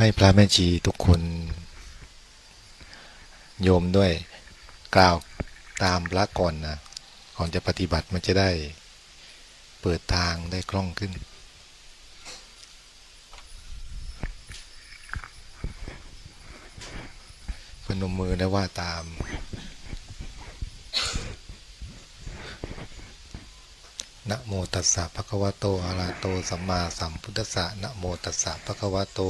ให้พระแม่ชีทุกคนโยมด้วยกล่าวตามพระก่อนนะก่อนจะปฏิบัติมันจะได้เปิดทางได้คล่องขึ้นพนมมือแล้ว่าตาม นะโมตัสสะภะคะวะโตอะระหะโตสัมมาสัมพุทธัสสะนะโมตัสสะภะคะวะโต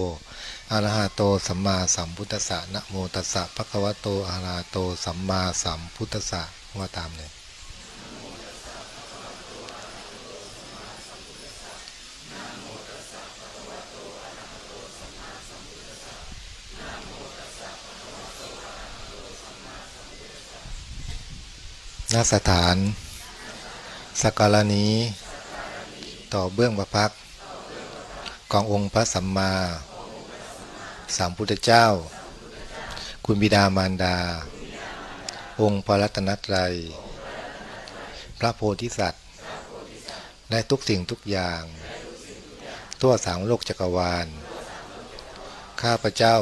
อะระหะโตสัมมาสัมพุทธัสสะนะโมตัสสะภะคะวะโตอะระหะโตสัมมาสัมพุทธัสสะว่าตามเลยณสถาน สักการะนี้ ต่อเบื้องประพักขององค์พระสัมมาสัมพุทธเจ้า คุณบิดามารดา องค์พระรัตนตรัย พระโพธิสัตว์และทุกสิ่งทุกอย่าง ทั่วสามโลกจักรวาล ข้าพระเจ้า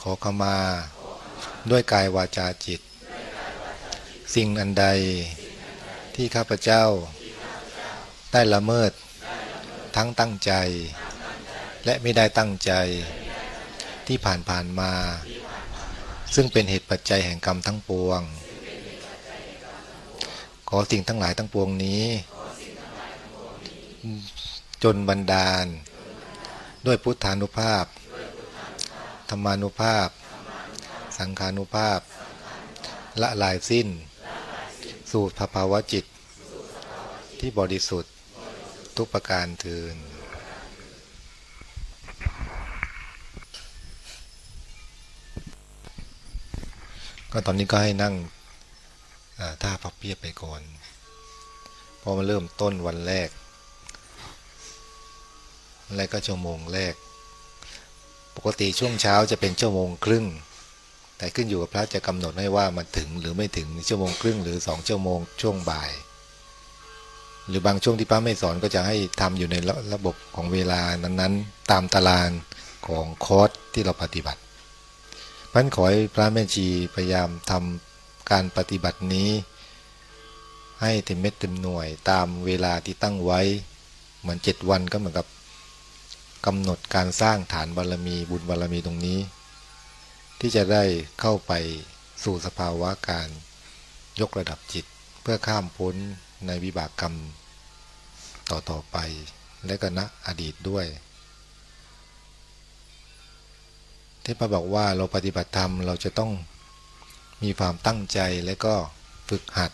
ขอขมา ด้วยกายวาจาจิต สิ่งอันใด ที่ข้าพเจ้า ได้ละเมิด ทั้งตั้งใจ และไม่ได้ตั้งใจที่ผ่านผ่านมา ซึ่งเป็นเหตุปัจจัยแห่งกรรมทั้งปวง ขอสิ่งทั้งหลายทั้งปวงนี้ จนบันดาล ด้วยพุทธานุภาพ ธรรมานุภาพ สังขานุภาพ ละลายสิ้น สู่สภาวะจิต ที่บริสุทธิ์ทุกประการทินก็ตอนนี้ก็ให้นั่งท่าพับเพียบไปก่อนพอมาเริ่มต้นวันแรกแรกก็ชั่วโมงแรก ปกติช่วงเช้าจะเป็นชั่วโมงครึ่ง แต่ขึ้นอยู่กับพระจะกำหนดให้ว่ามันถึงหรือไม่ถึงชั่วโมงครึ่งหรือสองชั่วโมงช่วงบ่าย หรือบางช่วงที่พระไม่สอนก็จะให้ทำอยู่ในระบบของเวลานั้นๆ ตามตารางของคอร์สที่เราปฏิบัติพันขอให้พระแม่ชีพยายามทำการปฏิบัตินี้ ให้เต็มเม็ดเต็มหน่วยตามเวลาที่ตั้งไว้ เหมือนเจ็ดวันก็เหมือนกับกำหนดการสร้างฐานบารรมีบุญบารรมีตรงนี้ ที่จะได้เข้าไปสู่สภาวะการยกระดับจิต เพื่อข้ามพ้นในวิบากกรรม ต่อๆไป และก็ณอดีตด้วย ที่พระบอกว่าเราปฏิบัติธรรมเราจะต้องมีความตั้งใจและก็ฝึกหัด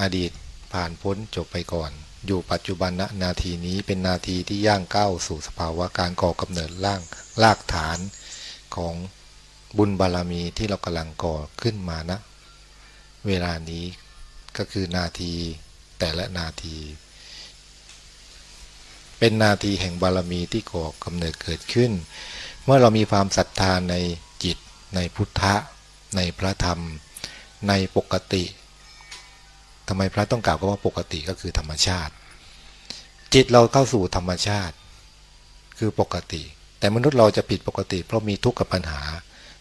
อดีตผ่านพ้นจบไปก่อน อยู่ปัจจุบันณนาทีนี้เป็นนาทีที่ย่างก้าวสู่สภาวะการก่อกำเนิดร่างรากฐานของ บุญบารรมีที่เรากำลังก่อขึ้นมานะ เวลานี้ก็คือนาทีแต่ละนาที เป็นนาทีแห่งบารรมีที่ก่อกำเนิดเกิดขึ้น เมื่อเรามีความศรัทธาในจิต ในพุทธะ ในพระธรรม ในปกติทำไมพระต้องกล่าวว่าปกติก็คือธรรมชาติ จิตเราเข้าสู่ธรรมชาติ คือปกติ แต่มนุษย์เราจะผิดปกติ เพราะมีทุกข์กับปัญหา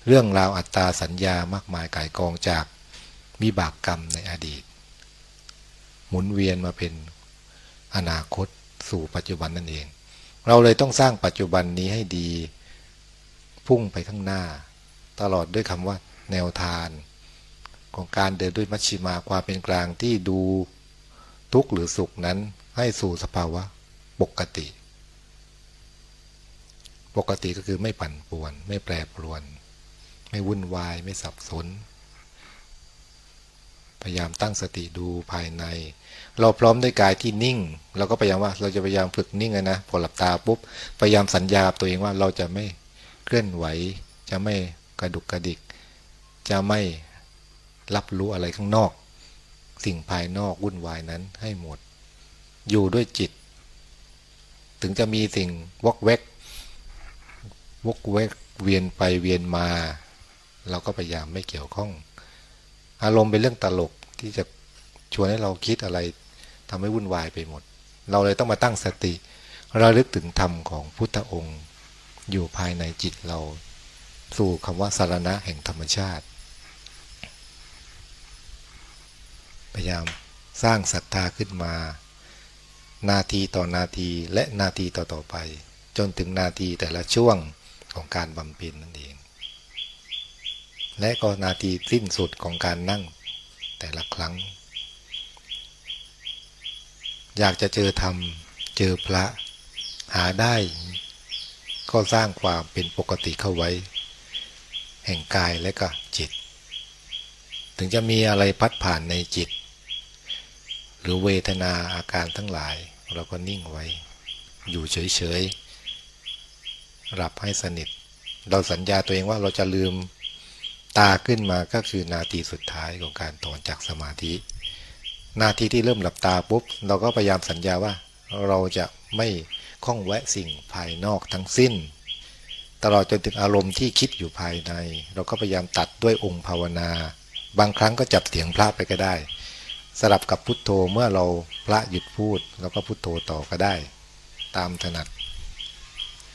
เรื่องราวอัตตาสัญญามากมายก่ายกองจากมีบากกรรมในอดีต หมุนเวียนมาเป็นอนาคตสู่ปัจจุบันนั่นเอง เราเลยต้องสร้างปัจจุบันนี้ให้ดี พุ่งไปข้างหน้า ตลอดด้วยคำว่า แนวทางของการเดินด้วยมัชชิมาความเป็นกลางที่ดูทุกข์หรือสุขนั้นให้สู่สภาวะปกติ ปกติก็คือไม่ปั่นป่วน ไม่แปรปรวน ไม่วุ่นวายไม่สับสน พยายามตั้งสติดูภายใน เราพร้อมด้วยกายที่นิ่ง เราก็พยายามว่า เราจะพยายามฝึกนิ่งนะพอหลับตาปุ๊บพยายามสัญญาตัวเองว่าเราจะไม่เคลื่อนไหว จะไม่กระดุกกระดิก จะไม่รับรู้อะไรข้างนอก สิ่งภายนอกวุ่นวายนั้นให้หมด อยู่ด้วยจิต ถึงจะมีสิ่งวกเวกวกเวกเวียนไปเวียนมา เราก็พยายามไม่เกี่ยวข้อง อารมณ์เป็นเรื่องตลกที่จะชวนให้เราคิดอะไรทำให้วุ่นวายไปหมด เราเลยต้องมาตั้งสติระลึกถึงธรรมของพุทธองค์ อยู่ภายในจิตเราสู่คำว่าสารณะแห่งธรรมชาติ พยายามสร้างศรัทธาขึ้นมา นาทีต่อนาทีและนาทีต่อต่อไป จนถึงนาทีแต่ละช่วงของการบำเพ็ญนั่นเอง และก็นาทีสิ้นสุดของการนั่งแต่ละครั้ง อยากจะเจอธรรม เจอพระ หาได้ ก็สร้างความเป็นปกติเข้าไว้ แห่งกายและก็จิต ถึงจะมีอะไรพัดผ่านในจิต หรือเวทนาอาการทั้งหลาย เราก็นิ่งไว้ อยู่เฉยๆหลับให้สนิท เราสัญญาตัวเองว่าเราจะลืม ตาขึ้นมาก็คือนาทีสุดท้ายของการถอนจากสมาธิ นาทีที่เริ่มหลับตาปุ๊บ เราก็พยายามสัญญาว่า เราจะไม่ข้องแวะสิ่งภายนอกทั้งสิ้น ตลอดจนถึงอารมณ์ที่คิดอยู่ภายใน เราก็พยายามตัดด้วยองค์ภาวนา บางครั้งก็จับเสียงพระไปก็ได้ สลับกับพุทโธเมื่อเราพระหยุดพูดเราก็พุทโธต่อก็ได้ ตามถนัด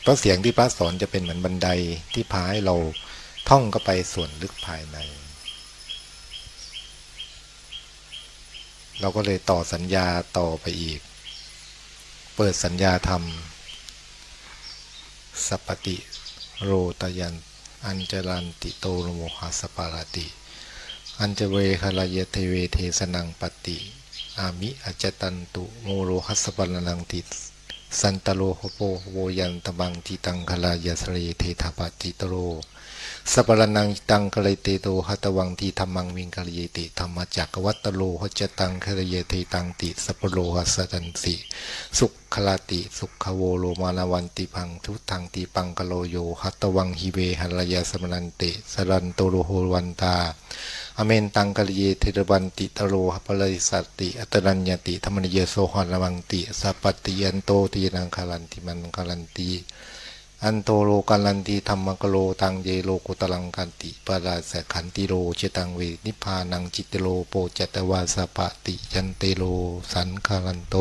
เพราะเสียงที่พระสอนจะเป็นเหมือนบันไดที่พาให้เรา ท่องก็ไปส่วนลึกภายใน เราก็เลยต่อสัญญาต่อไปอีก เปิดสัญญาธรรม สัปติโรตยัน อัญจรันติโตโมหัสปาราติ อัญจเวคลายเทเวเทสนังปติ อามิอจตันตุโมโรหัสปารนังติสันตโลโหโปโวยันตบังทิตังคลายสเรเทถาปติตโร สัปรนังตังกะเลเตโตหัตวังทีธรรมังวิงกะเลติธรรมจักวัตโลหจตังคะเลเยติตังติสัปโลหัสตันสิสุขลาติสุขโวโลมานาวันติพังทุตังติปังกโลโยหัตวังฮิเวหัลยาสมนันติสรันโตโลโหวันตาอเมนตังกะเลเยเทระบันติตโลหปะเลยสัตติอัตรัญญติธรรมนิเยโสหะวังติสัปติยันโตตินังคาลันติมันคาลันติ อันโตโลกัลันติธรรมกโลตังเยโลกุตลังกันติปราสขันติโลเจตังเวนิพานังจิตโลโปจัตวาสปติยันเตโลสันคารันโต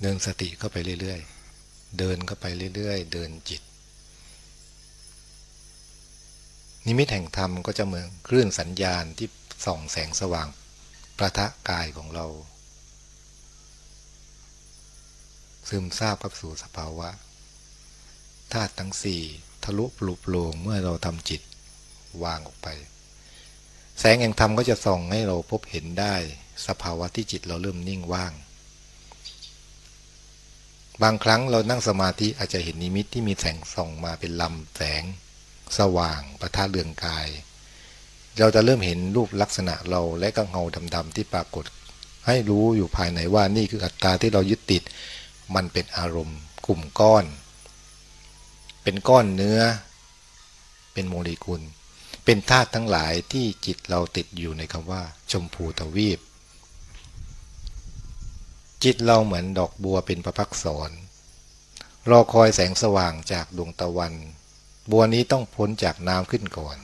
เดินสติเข้าไปเรื่อยๆ เดินเข้าไปเรื่อยๆ เดินจิต นิมิตแห่งธรรมก็จะเหมือนคลื่นสัญญาณที่ส่องแสงสว่าง ประทะกายของเรา ซึมซาบกับสู่สภาวะธาตุทั้งสี่ทะลุปลุกโปร่งเมื่อเราทำจิตวางออกไป แสงแห่งธรรมก็จะส่องให้เราพบเห็นได้สภาวะที่จิตเราเริ่มนิ่งว่าง บางครั้งเรานั่งสมาธิอาจจะเห็นนิมิตที่มีแสงส่องมาเป็นลำแสง สว่างประทะเรืองกาย เราจะเริ่มเห็นรูปลักษณะเราและก็เงาดำๆที่ปรากฏ ให้รู้อยู่ภายในว่านี่คืออัตตาที่เรายึดติด มันเป็นอารมณ์กลุ่มก้อน เป็นก้อนเนื้อ เป็นโมเลกุล เป็นธาตุทั้งหลายที่จิตเราติดอยู่ในคำว่า ชมพูทวีปจิตเราเหมือนดอกบัวเป็นประพักษรรอคอยแสงสว่างจากดวงตะวัน บัวนี้ต้องพ้นจากน้ำขึ้นก่อน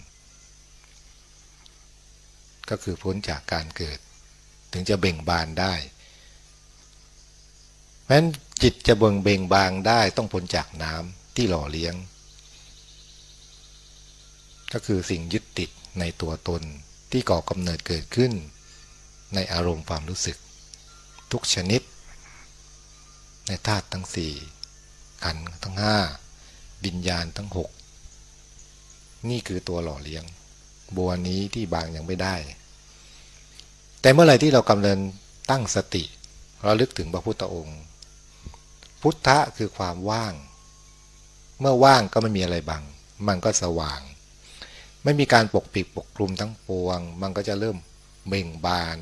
ก็คือพ้นจากการเกิด ถึงจะเบ่งบานได้ เพราะฉะนั้นจิตจะเบ่งเบ่งบานได้ต้องพ้นจากน้ำที่หล่อเลี้ยง ก็คือสิ่งยึดติดในตัวตนที่ก่อกำเนิดเกิดขึ้น ในอารมณ์ความรู้สึก ทุกชนิด ในธาตุทั้งสี่ขันทั้งห้าบิญญาณทั้งหก นี่คือตัวหล่อเลี้ยง บัวนี้ที่บางยังไม่ได้ แต่เมื่อไหร่ที่เรากำเนิดตั้งสติเราลึกถึงพระพุทธองค์ พุทธะคือความว่าง เมื่อว่างก็ไม่มีอะไรบัง มันก็สว่าง ไม่มีการปกปิดปกคลุมทั้งปวง มันก็จะเริ่มเบ่งบาน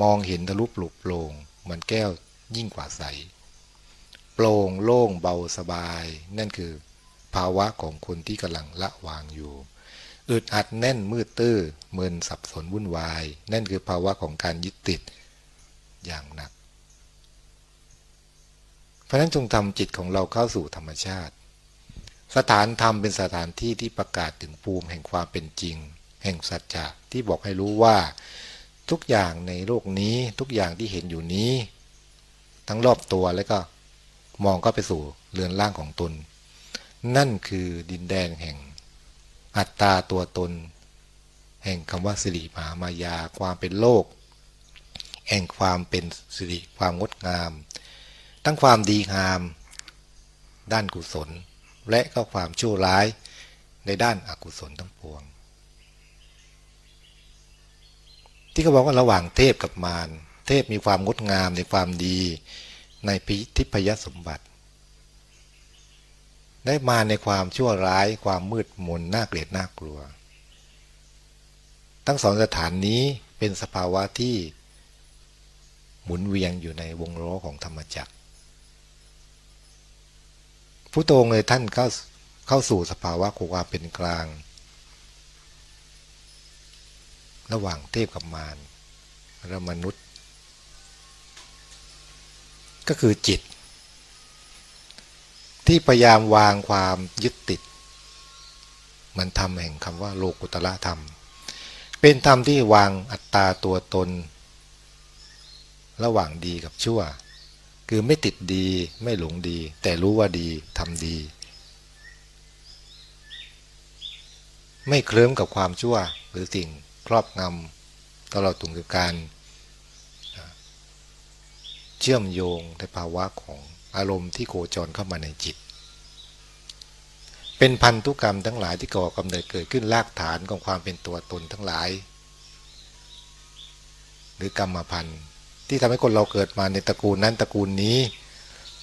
มองเห็นทะลุปลุกโปร่งเหมือนแก้วยิ่งกว่าใส โปร่งโล่งเบาสบาย นั่นคือภาวะของคนที่กำลังละวางอยู่อึดอัดแน่นมืดตื้อเมินสับสนวุ่นวาย นั่นคือภาวะของการยึดติดอย่างหนัก เพราะนั้นจงทำจิตของเราเข้าสู่ธรรมชาติ สถานธรรมเป็นสถานที่ที่ประกาศถึงภูมิแห่งความเป็นจริง แห่งสัจจะที่บอกให้รู้ว่า ทุกอย่างในโลกนี้ทุกอย่างที่เห็นอยู่นี้ ทั้งรอบตัวแล้วก็ มองก็ไปสู่เรือนร่างของตน นั่นคือดินแดนแห่ง อัตตาตัวตน แห่งคำว่าสิริมหามายาความเป็นโลก แห่งความเป็นสิริความงดงาม ทั้งความดีงาม ด้านกุศล และก็ความชั่วร้ายในด้านอากุศลทั้งปวง ที่เขาบอกว่าระหว่างเทพกับมารเทพมีความงดงามในความดี ในพิทิพยสมบัติ ได้มาในความชั่วร้ายความมืดมนน่าเกลียดน่ากลัว ทั้งสองสถานนี้เป็นสภาวะที่หมุนเวียงอยู่ในวงล้อของธรรมจักรผู้ตรงเลยท่านเข้าเข้าสู่สภาวะของความเป็นกลาง ระหว่างเทพกับมารและมนุษย์ ก็คือจิต ที่พยายามวางความยึดติด มันทำแห่งคำว่าโลกุตละธรรม เป็นธรรมที่วางอัตตาตัวตน ระหว่างดีกับชั่ว คือไม่ติดดีไม่หลงดี แต่รู้ว่าดีทำดี ไม่เคลิ้มกับความชั่วหรือสิ่งครอบงำตลอดถึงการ เชื่อมโยงในภาวะของอารมณ์ที่โคจรเข้ามาในจิต เป็นพันธุกรรมทั้งหลายที่ก่อกำเนิดเกิดขึ้นรากฐานของความเป็นตัวตนทั้งหลาย หรือกรรมพันธุ์ที่ทำให้คนเราเกิดมาในตระกูลนั้นตระกูลนี้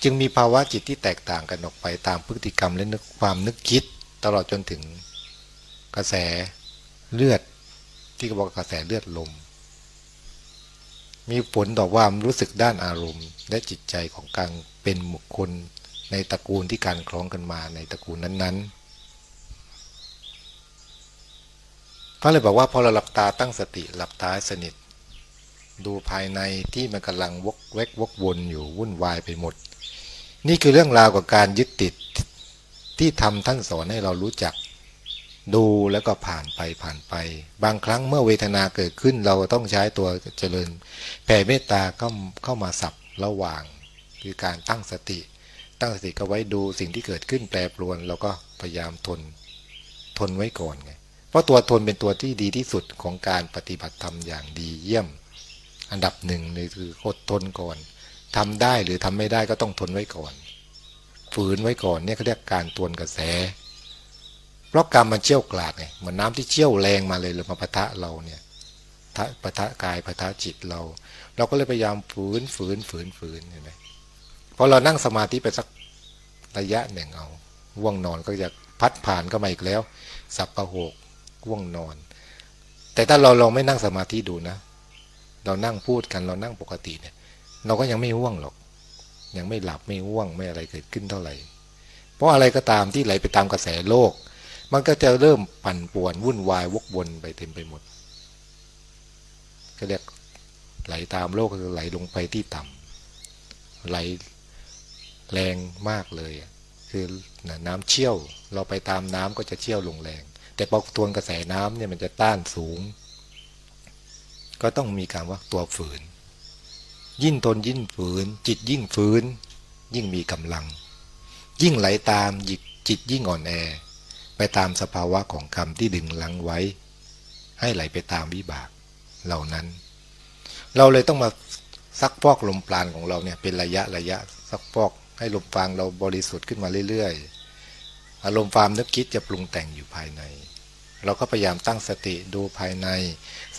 จึงมีภาวะจิตที่แตกต่างกันออกไปตามพฤติกรรมและนึกความนึกคิดตลอดจนถึงกระแสเลือดที่เขาบอกกระแสเลือดลม มีผลต่อความรู้สึกด้านอารมณ์ และจิตใจของการเป็นบุคคลในตระกูลที่การคล้องกันมาในตระกูลนั้นๆเขาเลยบอกว่าพอเราหลับตาตั้งสติหลับตาสนิท ดูภายในที่มันกำลังวกเวกวกวนอยู่วุ่นวายไปหมด นี่คือเรื่องราวกับการยึดติดที่ทำท่านสอนให้เรารู้จัก ดูแล้วก็ผ่านไปผ่านไป บางครั้งเมื่อเวทนาเกิดขึ้นเราต้องใช้ตัวเจริญแผ่เมตตาเข้าเข้ามาสับระหว่าง คือการตั้งสติ ตั้งสติก็ไว้ดูสิ่งที่เกิดขึ้นแปรปรวนเราก็พยายามทนทนไว้ก่อนไงเพราะตัวทนเป็นตัวที่ดีที่สุดของการปฏิบัติธรรมอย่างดีเยี่ยม อันดับหนึ่งเลยคืออดทนก่อนทำได้หรือทำไม่ได้ก็ต้องทนไว้ก่อน ฝืนไว้ก่อนเนี่ยเขาเรียกการตวนกระแส เพราะกรรมมันเชี่ยวกราดไงเหมือนน้าที่เชี่ยวแรงมาเลยเลยมาปะทะเราเนี่ยปะทะกายปะทะจิตเรา เราก็เลยพยายามฝืนฝืนฝืนฝืนเห็นไหมพอเรานั่งสมาธิไปสักระยะหนึ่งเอาว่วงนอนก็จะพัดผ่านก็มาอีกแล้ว สับประโหกว่วงนอน แต่ถ้าเราลองไม่นั่งสมาธิดูนะ เรานั่งพูดกันเรานั่งปกติเนี่ย เราก็ยังไม่ห่วงหรอก ยังไม่หลับไม่ห่วงไม่อะไรเกิดขึ้นเท่าไหร่ เพราะอะไรก็ตามที่ไหลไปตามกระแสโลก มันก็จะเริ่มปั่นป่วนวุ่นวายวกวนไปเต็มไปหมดก็เรียกไหลตามโลกคือไหลลงไปที่ต่ำไหลแรงมากเลย คือน้ำเชี่ยว เราไปตามน้ำก็จะเชี่ยวลงแรง แต่พอทวนกระแสน้ำเนี่ยมันจะต้านสูง ก็ต้องมีการว่าตัวฝืน ยิ่งทนยิ่งฝืน จิตยิ่งฝืน ยิ่งมีกำลัง ยิ่งไหลตามจิตจิตยิ่งอ่อนแอ ไปตามสภาวะของกรรมที่ดึงลังไว้ ให้ไหลไปตามวิบากเหล่านั้น เราเลยต้องมาซักฟอกลมปราณของเราเนี่ยเป็นระยะระยะซักฟอกให้ลมฟางเราบริสุทธิ์ขึ้นมาเรื่อยๆ อารมณ์ความนึกคิดจะปรุงแต่งอยู่ภายใน เราก็พยายามตั้งสติดูภายใน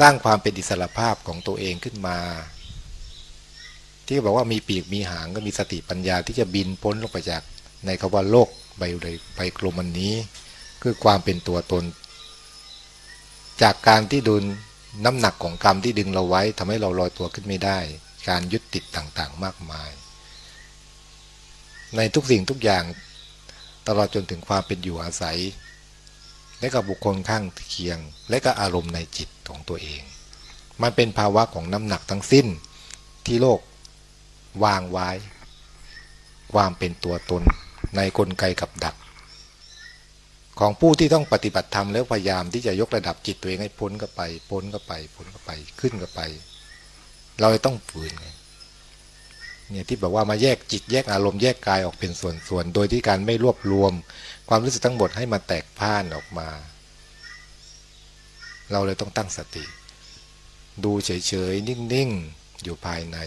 สร้างความเป็นอิสระภาพของตัวเองขึ้นมา ที่บอกว่ามีปีกมีหางก็มีสติปัญญาที่จะบินพ้นลงไปจากในคำว่าโลกใบใบใบกลมอันนี้ คือความเป็นตัวตน จากการที่ดุลน้ำหนักของกรรมที่ดึงเราไว้ทำให้เราลอยตัวขึ้นไม่ได้ การยึดติดต่างๆมากมาย ในทุกสิ่งทุกอย่างตลอดจนถึงความเป็นอยู่อาศัย และกับบุคคลข้างเคียง และก็อารมณ์ในจิตของตัวเอง มันเป็นภาวะของน้ำหนักทั้งสิ้นที่โลกวางไว้ ความเป็นตัวตนในกลไกกับดัก ของผู้ที่ต้องปฏิบัติธรรมแล้วพยายามที่จะยกระดับจิตตัวเองให้พ้นก็ไป พ้นก็ไป พ้นก็ไปขึ้นก็ไป เราต้องฝืนเนี่ยที่บอกว่ามาแยกจิตแยกอารมณ์แยกกายออกเป็นส่วนๆโดยที่การไม่รวบรวม ความรู้สึกทั้งหมดให้มาแตกพ่านออกมา เราเลยต้องตั้งสติ ดูเฉยๆนิ่งๆอยู่ภายใน